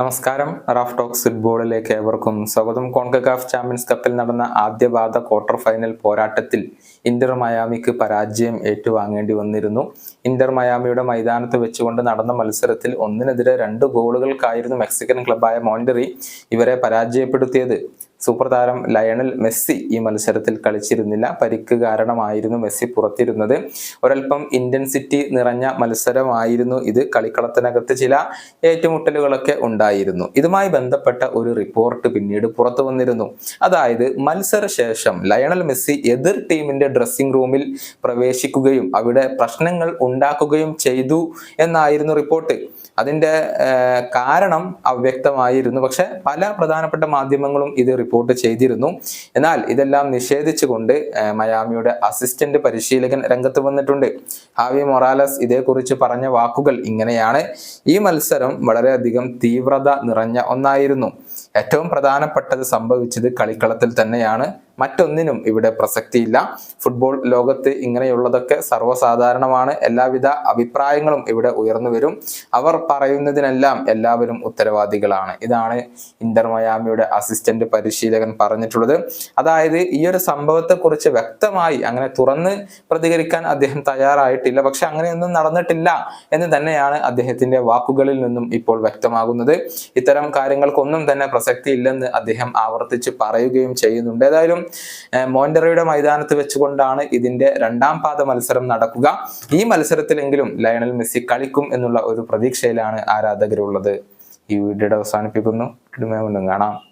നമസ്കാരം. Raf talks ഫുട്ബോളിലേക്ക് ഏവർക്കും സ്വാഗതം. കോൺകഗാഫ് ചാമ്പ്യൻസ് കപ്പിൽ നടന്ന ആദ്യപാദ ക്വാർട്ടർ ഫൈനൽ പോരാട്ടത്തിൽ ഇന്റർ മയാമിക്ക് പരാജയം ഏറ്റുവാങ്ങേണ്ടി വന്നിരുന്നു. ഇന്റർ മയാമിയുടെ മൈതാനത്ത് വെച്ചുകൊണ്ട് നടന്ന മത്സരത്തിൽ ഒന്നിനെതിരെ രണ്ട് ഗോളുകൾക്കായിരുന്നു മെക്സിക്കൻ ക്ലബായ മോണ്ടറി ഇവരെ പരാജയപ്പെടുത്തിയത്. സൂപ്പർ താരം ലയണൽ മെസ്സി ഈ മത്സരത്തിൽ കളിച്ചിരുന്നില്ല. പരിക്ക് കാരണമായിരുന്നു മെസ്സി പുറത്തിരുന്നത്. ഒരൽപ്പം ഇന്റൻസിറ്റി നിറഞ്ഞ മത്സരമായിരുന്നു ഇത്. കളിക്കളത്തിനകത്ത് ചില ഏറ്റുമുട്ടലുകളൊക്കെ ഉണ്ടായിരുന്നു. ഇതുമായി ബന്ധപ്പെട്ട ഒരു റിപ്പോർട്ട് പിന്നീട് പുറത്തു വന്നിരുന്നു. അതായത് മത്സരശേഷം ലയണൽ മെസ്സി എതിർ ടീമിന്റെ ഡ്രസ്സിംഗ് റൂമിൽ പ്രവേശിക്കുകയും അവിടെ പ്രശ്നങ്ങൾ ഉണ്ടാക്കുകയും ചെയ്തു എന്നായിരുന്നു റിപ്പോർട്ട്. അതിന്റെ കാരണം അവ്യക്തമായിരുന്നു. പക്ഷെ പല പ്രധാനപ്പെട്ട മാധ്യമങ്ങളും ഇത് റിപ്പോർട്ട് ചെയ്തിരുന്നു. എന്നാൽ ഇതെല്ലാം നിഷേധിച്ചുകൊണ്ട് മയാമിയുടെ അസിസ്റ്റന്റ് പരിശീലകൻ രംഗത്ത് വന്നിട്ടുണ്ട്. ഹാവി മൊറാലസ് ഇതേക്കുറിച്ച് പറഞ്ഞ വാക്കുകൾ ഇങ്ങനെയാണ്. ഈ മത്സരം വളരെയധികം തീവ്രത നിറഞ്ഞ ഒന്നായിരുന്നു. ഏറ്റവും പ്രധാനപ്പെട്ടത് സംഭവിച്ചത് കളിക്കളത്തിൽ തന്നെയാണ്. മറ്റൊന്നിനും ഇവിടെ പ്രസക്തിയില്ല. ഫുട്ബോൾ ലോകത്ത് ഇങ്ങനെയുള്ളതൊക്കെ സർവസാധാരണമാണ്. എല്ലാവിധ അഭിപ്രായങ്ങളും ഇവിടെ ഉയർന്നു വരും. അവർ പറയുന്നതിനെല്ലാം എല്ലാവരും ഉത്തരവാദികളാണ്. ഇതാണ് ഇന്റർ മയാമിയുടെ അസിസ്റ്റന്റ് പരിശീലകൻ പറഞ്ഞിട്ടുള്ളത്. അതായത് ഈ ഒരു സംഭവത്തെ കുറിച്ച് വ്യക്തമായി അങ്ങനെ തുറന്ന് പ്രതികരിക്കാൻ അദ്ദേഹം തയ്യാറായിട്ടില്ല. പക്ഷെ അങ്ങനെയൊന്നും നടന്നിട്ടില്ല എന്ന് തന്നെയാണ് അദ്ദേഹത്തിന്റെ വാക്കുകളിൽ നിന്നും ഇപ്പോൾ വ്യക്തമാകുന്നത്. ഇത്തരം കാര്യങ്ങൾക്കൊന്നും തന്നെ പ്രസക്തി ഇല്ലെന്ന് അദ്ദേഹം ആവർത്തിച്ച് പറയുകയും ചെയ്യുന്നുണ്ട്. ഏതായാലും മോണ്ടറയുടെ മൈതാനത്ത് വെച്ചുകൊണ്ടാണ് ഇതിന്റെ രണ്ടാം പാദ മത്സരം നടക്കുക. ഈ മത്സരത്തിലെങ്കിലും ലയണൽ മെസ്സി കളിക്കും എന്നുള്ള ഒരു പ്രതീക്ഷയിലാണ് ആരാധകരുള്ളത്. ഈ വീഡിയോയുടെ അവസാനിപ്പിക്കുന്നു. കാണാം.